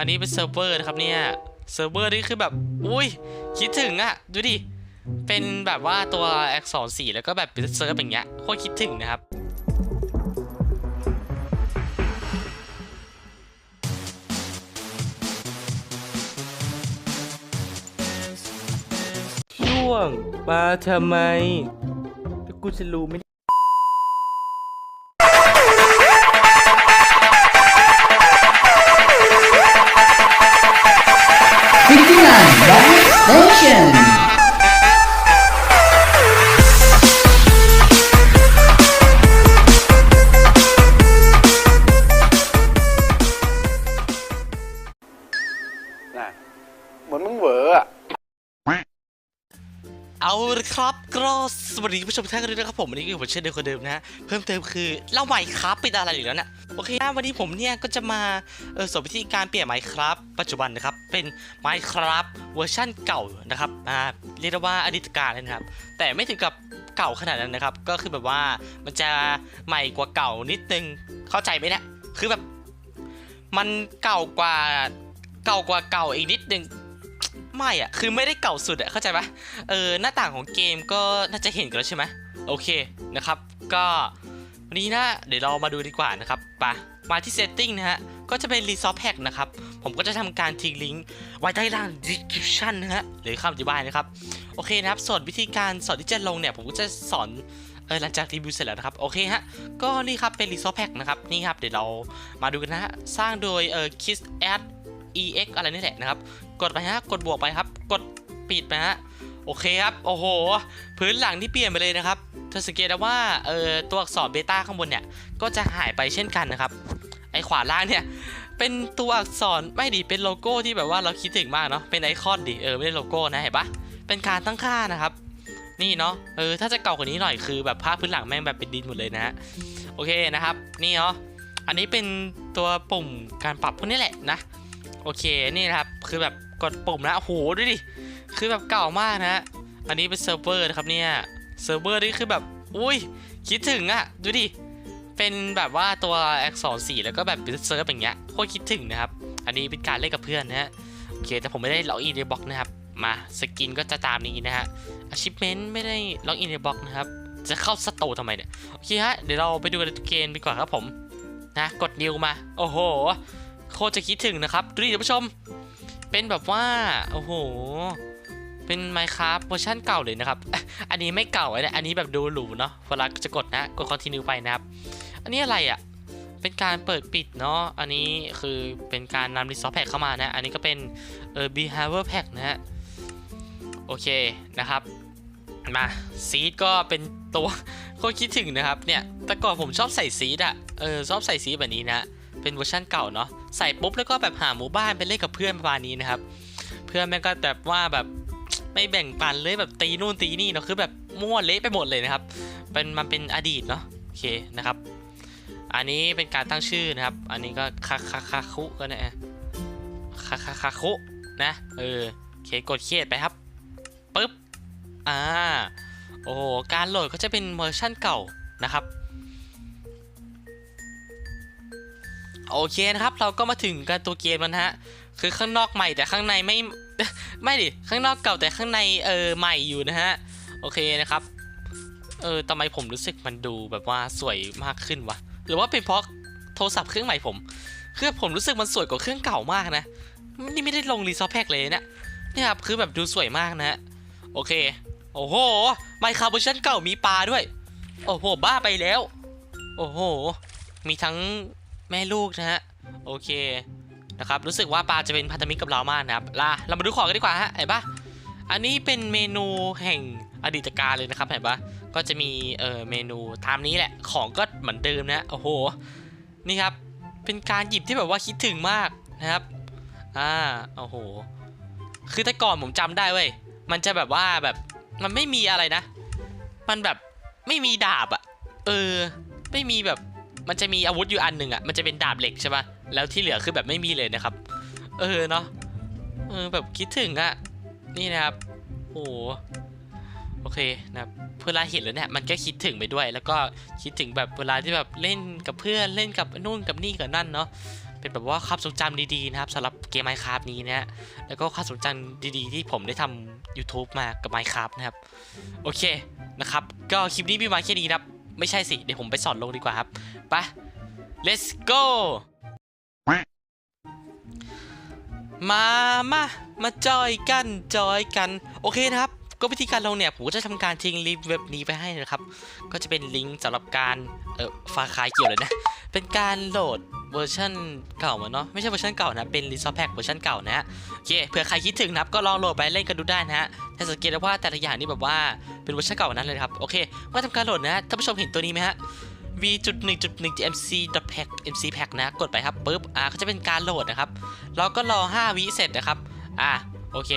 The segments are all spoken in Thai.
อันนี้เป็นเซิร์ฟเวอร์นะครับเนี่ย เซิร์ฟเวอร์นี่คือแบบ อุ้ย คิดถึงอะดูดิ เป็นแบบว่าตัวอักษรสีแล้วก็แบบเป็นเซิร์ฟอย่างเงี้ย โคตรคิดถึงนะครับช่วงมาทำไมแล้วกูจะรู้ไหม Station. เอาละครับก็สวัสดีผู้ชมทุกท่านกันด้วยนะครับผมวันนี้ก็อยู่ผมเช่นเดิมคนเดิมนะฮะเพิ่มเติมคือเล่าใหม่ครับเป็นอะไรอีกแล้วนะโอเคนะวันนี้ผมเนี่ยก็จะมาเออสอนวิธีการเปลี่ยนไมค์ครับ ปัจจุบันนะครับเป็นไมค์ครับเวอร์ชั่นเก่านะครับอ่าเรียกได้ว่าอดีตการเลยนะครับ แต่ไม่ถึงกับเก่าขนาดนั้นนะครับ ก็คือแบบว่ามันจะใหม่กว่าเก่านิดนึงเข้าใจไหมเนี่ยคือแบบมันเก่ากว่าเก่ากว่าเก่าอีกนิดนึง ไม่อะคือไม่ได้เก่าสุดอะเข้าใจปะเออหน้าต่างของเกมก็น่าจะเห็นกันแล้วใช่ไหมโอเคนะครับ ก็วันนี้นะเดี๋ยวเรามาดูดีกว่านะครับปะมาที่ setting นะฮะก็จะเป็น resource pack นะครับ ผมก็จะทำการทิ้งลิงก์ไว้ใต้ล่าง description นะฮะหรือคำอธิบายนะครับ โอเคนะครับ ส่วนวิธีการสอนที่จะลงเนี่ย ผมก็จะสอนเออหลังจากรีวิวเสร็จแล้วนะครับ โอเคฮะ ก็นี่ครับเป็น resource pack นะครับ นี่ครับ เดี๋ยวเรามาดูกันนะฮะ สร้างโดยเออ kiss at ex อะไรนี่แหละนะครับ กดไปฮะ กดบวกไปครับ กดปิดไปฮะ โอเคครับ โอ้โห พื้นหลังที่เปลี่ยนไปเลยนะครับจะสังเกตได้ว่า เออตัวอักษรเบต้าข้างบนเนี่ย ก็จะหายไปเช่นกันนะครับ ไอขวาล่างเนี่ย เป็นตัวอักษรไม่ดีเป็นโลโก้ที่แบบว่าเราคิดถึงมากเนาะ เป็นไอคอนดิ เออ ไม่ได้โลโก้นะเห็นปะเป็นการตั้งค่านะครับ นี่เนาะ เออ ถ้าจะเก่ากว่านี้หน่อยคือแบบภาพพื้นหลังแม่งแบบเป็นดินหมดเลยนะฮะ โอเคนะครับ นี่เนาะ อันนี้เป็นตัวปุ่มการปรับพวกนี้แหละนะ โอเค นี่นะครับ คือแบบ กดปุ่มนะโอ้โหดูดิคือแบบเก่ามากนะฮะอันนี้เป็นเซิร์ฟเวอร์นะครับเนี่ยเซิร์ฟเวอร์นี่คือแบบอุ้ยคิดถึงอะดูดิเป็นแบบว่าตัวอักษรสีแล้วก็แบบเป็นเซิร์ฟอย่างเงี้ยโคตรคิดถึงนะครับ อันนี้เป็นการเล่นกับเพื่อนนะฮะโอเคแต่ผมไม่ได้ล็อกอินในบล็อกนะครับมาสกินก็จะตามนี้นะฮะ achievement ไม่ได้ล็อกอินในบล็อกนะครับจะเข้าสตร์ทำไมเนี่ยโอเคฮะเดี๋ยวเราไปดูกันเกมดีกว่าครับผมนะกดนิวมา โอ้โห โคตรจะคิดถึงนะครับ ดูดิท่านผู้ชม เป็นแบบว่า โอ้โห เป็น Minecraft เวอร์ชันเก่าเลยนะครับ อันนี้ไม่เก่าเลยนะอันนี้แบบดูหรูเนาะเวลาจะกดนะกด continue ไปนะครับ อันนี้อะไรอะ่ะ เป็นการเปิดปิดเนาะ อันนี้คือเป็นการนำ resource pack เข้ามานะ อันนี้ก็เป็นเออ behavior pack นะฮะ โอเคนะครับมาซีดก็เป็นตัวโคตรคิดถึงนะครับเนี่ยแต่ก่อนผมชอบใส่ซีดอะเออชอบใส่ซีดแบบนี้นะ เป็นเวอร์ชันเก่าเนาะใส่ปุ๊บแล้วก็แบบหาหมู่บ้านไปเล่นกับเพื่อนประมาณนี้นะครับ เพื่อนแม่งก็แบบว่าแบบไม่แบ่งปันเลยแบบตีนู่นตีนี่เนาะคือแบบมั่วเละไปหมดเลยนะครับ เป็นมันเป็นอดีตเนาะโอเคนะครับ อันนี้เป็นการตั้งชื่อนะครับ อันนี้ก็คาคาคาคุก็นะคาคาคาคุนะเออโอเคกดเครียดไปครับปึ๊บอ่าโอ้โหการโหลดก็จะเป็นเวอร์ชั่นเก่านะครับ โอเคนะครับ เราก็มาถึงกันตัวเกมแล้วนฮะ คือข้างนอกใหม่แต่ข้างในไม่ ไม่ดิ ข้างนอกเก่าแต่ข้างในเออใหม่อยู่นะฮะ โอเคนะครับ เออทำไมผมรู้สึกมันดูแบบว่าสวยมากขึ้นวะ หรือว่าเป็นเพราะโทรศัพท์เครื่องใหม่ผม เครื่องผมรู้สึกมันสวยกว่าเครื่องเก่ามากนะ นี่ไม่ได้ลงรีซอสแพ็กเลยเนะเนี่ยครับคือแบบดูสวยมากนะฮะ โอเค โอ้โห ไมค์คาร์บอนชั่นเก่ามีปลาด้วย โอ้โห บ้าไปแล้ว โอ้โห มีทั้ง แม่ลูกนะฮะโอเคนะครับรู้สึกว่าปลาจะเป็นพันธมิตรกับเรามากนะครับลาเรามาดูของกันดีกว่าฮะเห็นปะอันนี้เป็นเมนูแห่งอดีตการเลยนะครับเห็นปะก็จะมีเอ่อเมนูตามนี้แหละของก็เหมือนเดิมนะโอ้โหนี่ครับเป็นการหยิบที่แบบว่าคิดถึงมากนะครับอ่าโอ้โหคือแต่ก่อนผมจำได้เว้ยมันจะแบบว่าแบบมันไม่มีอะไรนะ มันแบบไม่มีดาบอะเออ ไม่มีแบบ มันจะมีอาวุธอยู่อันหนึ่งอะมันจะเป็นดาบเหล็กใช่ปะแล้วที่เหลือคือแบบไม่มีเลยนะครับ เออเนาะ เออแบบคิดถึงอะนี่นะครับ โอ้โหโอเคนะครับเวลาเห็นแล้วเนี่ยมันก็คิดถึงไปด้วย แล้วก็คิดถึงแบบเวลาที่แบบเล่นกับเพื่อนเล่นกับนู่นกับนี่กับนั่นเนาะเป็นแบบว่าความทรงจำดีๆนะครับสำหรับเกม Minecraft นี้นะฮะแล้วก็ความทรงจำดีๆ ที่ผมได้ทำ YouTube มากับ Minecraft นะครับ โอเคนะครับ ก็คลิปนี้มีมาแค่นี้นะครับ ไม่ใช่สิ เดี๋ยวผมไปสอนลงดีกว่าครับ ไป let's go มามา มาจอยกัน จอยกัน โอเคนะครับ ก็วิธีการลงเนี่ย ผมก็จะทำการทิ้งลิงก์เว็บนี้ไปให้นะครับ ก็จะเป็นลิงก์สำหรับการ เออฟาคายเกี่ยวเลยนะ เป็นการโหลดเวอร์ชันเก่ามาเนาะไม่ใช่เวอร์ชันเก่านะ เป็นรีซอสแพ็กเวอร์ชันเก่านะฮะโอเคเผื่อใครคิดถึงนะครับก็ลองโหลดไปเล่นกันดูได้นะฮะแต่สังเกตได้ว่าแต่ละอย่างนี่แบบว่า เป็นเวอร์ชันเก่านั้นเลยครับ โอเคก็ทำการโหลดนะท่านผู้ชมเห็นตัวนี้ไหมฮะ v.1.1 mc pack mc pack นะ กดไปครับปุ๊บ อ่าก็จะเป็นการโหลดนะครับ เราก็รอ 5 วิเสร็จนะครับ อ่า โอเค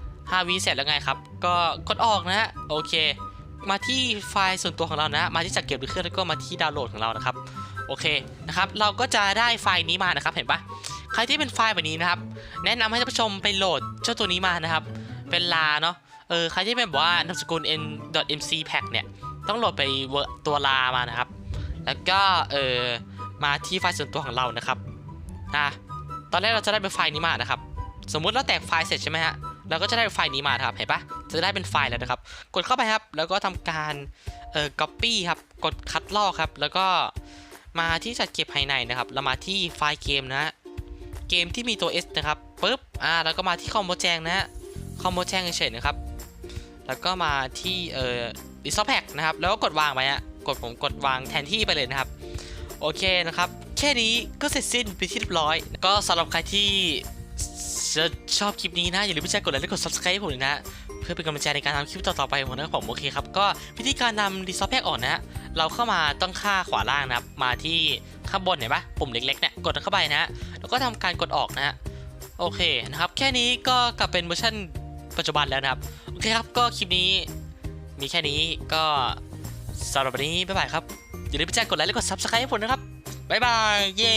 5 วิเสร็จแล้วไงครับ ก็กดออกนะฮะ โอเค มาที่ไฟล์ส่วนตัวของเรานะ มาที่จัดเก็บหรือเครื่องแล้วก็มาที่ดาวน์โหลดของเรานะครับ โอเค นะครับ เราก็จะได้ไฟล์นี้มานะครับ เห็นปะใครที่เป็นไฟล์แบบนี้นะครับ แนะนำให้ท่านผู้ชมไปโหลดเจ้าตัวนี้มานะครับ เป็นลาเนาะ เออใครที่เป็นแบบว่านามสกุล n mc pack เนี่ย ต้องโหลดไปเวอร์ตัวลามานะครับ แล้วก็เออมาที่ไฟล์ส่วนตัวของเรานะครับอะตอนแรกเราจะได้เป็นไฟล์นี้มานะครับ สมมุติเราแตกไฟล์เสร็จใช่ไหมฮะเราก็จะได้ไฟล์นี้มานะครับเห็นปะจะได้เป็นไฟล์แล้วนะครับ กดเข้าไปครับ แล้วก็ทำการเอ่อ copy ครับ กดคัดลอกครับ แล้วก็มาที่จัดเก็บภายในนะครับแล้วมาที่ไฟล์เกมนะฮะเกมที่มีตัว S นะครับปึ๊บ อ่า แล้วก็มาที่คอมโบแจงนะฮะ คอมโบแจงเฉยๆนะครับ แล้วก็มาที่เอ่อดิสแพ็กนะครับ แล้วก็กดวางไปฮะกดผมกดวางแทนที่ไปเลยนะครับ โอเคนะครับ แค่นี้ก็เสร็จสิ้นไปที่เรียบร้อย ก็สำหรับใครที่จะชอบคลิปนี้นะ อย่าลืมที่จะกดไลค์และกด subscribe ให้ผมด้วยนะ เพื่อเป็นกำลังใจในการทำคลิปต่อๆไปของผมนะครับผมโอเคครับ ก็วิธีการนำดีซอฟแพ็กออกนะฮะเราเข้ามาต้องค่าขวาล่างนะครับ มาที่ข้างบนเห็นปะปุ่มเล็กๆเนี่ยกดเข้าไปนะฮะแล้วก็ทำการกดออกนะฮะโอเคนะครับ แค่นี้ก็กลับเป็นเวอร์ชัน ปัจจุบันแล้วนะครับ โอเคครับก็คลิปนี้มีแค่นี้ก็สำหรับวันนี้บ๊ายบายครับ อย่าลืมไปแจ้งกดไลค์และกดซับสไครต์ให้ผมนะครับบ๊ายบายเย้